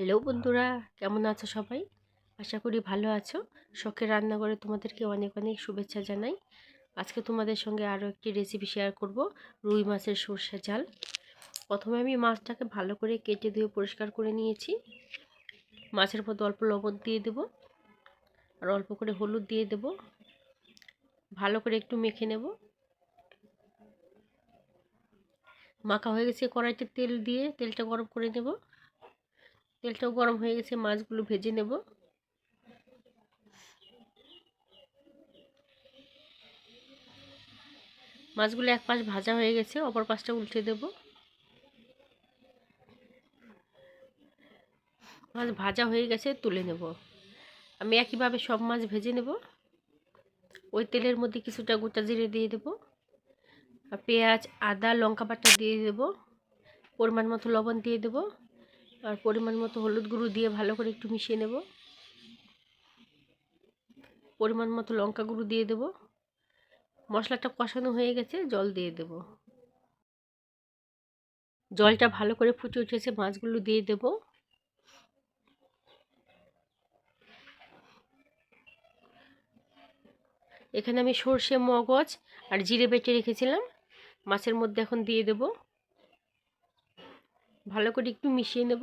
Hello বন্ধুরা কেমন আছো সবাই? আশা করি ভালো আছো। শখের রান্নাঘরে তোমাদেরকে অনেক অনেক শুভেচ্ছা জানাই। আজকে তোমাদের সঙ্গে আরও একটি রেসিপি শেয়ার করব রুই মাছের সর্ষে ঝাল। প্রথমে আমি মাছটাকে ভালো করে কেটে দিয়ে পরিষ্কার করে নিয়েছি। মাছের মধ্যে অল্প লবণ দিয়ে দেব আর অল্প করে হলুদ দিয়ে দেব। ভালো করে একটু মেখে নেব। মাখা হয়ে গেছে কড়াইতে তেল দিয়ে তেলটা গরম করে নেব। তেলটাও গরম হয়ে গেছে, মাছগুলো ভেজে নেব। মাছগুলো এক পাশ ভাজা হয়ে গেছে, অপর পাশটা উল্টে দেব। মাছ ভাজা হয়ে গেছে, তুলে নেব। আমি একইভাবে সব মাছ ভেজে নেব। ওই তেলের মধ্যে কিছুটা গোটা জিরে দিয়ে দেব পেঁয়াজ, আদা, লঙ্কা বাটা দিয়ে দেব। পরিমাণ মতো লবণ দিয়ে দেবো। আর পরিমাণ মতো হলুদ গুঁড়ো দিয়ে ভালো করে একটু মিশিয়ে নেব। পরিমাণ মতো লঙ্কা গুঁড়ো দিয়ে দেব। মশলাটা কষানো হয়ে গেছে, জল দিয়ে দেব। জলটা ভালো করে ফুটে উঠেছে, মাছগুলো দিয়ে দেব। এখানে আমি সর্ষে, মগজ আর জিরে বেটে রেখেছিলাম। মাছের মধ্যে এখন দিয়ে দেবো। ভালো করে একটু মিশিয়ে নেব।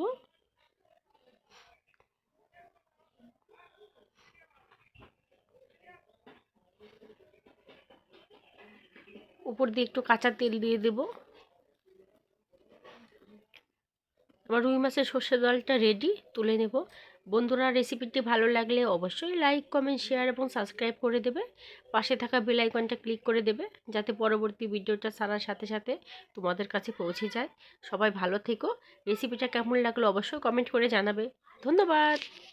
উপর দিয়ে একটু কাঁচা তেল দিয়ে দেব। আমার রুই মাছের সর্ষে জলটা রেডি তুলে নেব। বন্ধুরা রেসিপিটি ভালো লাগলে অবশ্যই লাইক, কমেন্ট, শেয়ার এবং সাবস্ক্রাইব করে দেবে। পাশে থাকা বেল আইকনটা ক্লিক করে দেবে যাতে পরবর্তী ভিডিওটা ছাড়ার সাথে সাথে তোমাদের কাছে পৌঁছে যায়। সবাই ভালো থেকো। রেসিপিটা কেমন লাগল অবশ্যই কমেন্ট করে জানাবে। ধন্যবাদ।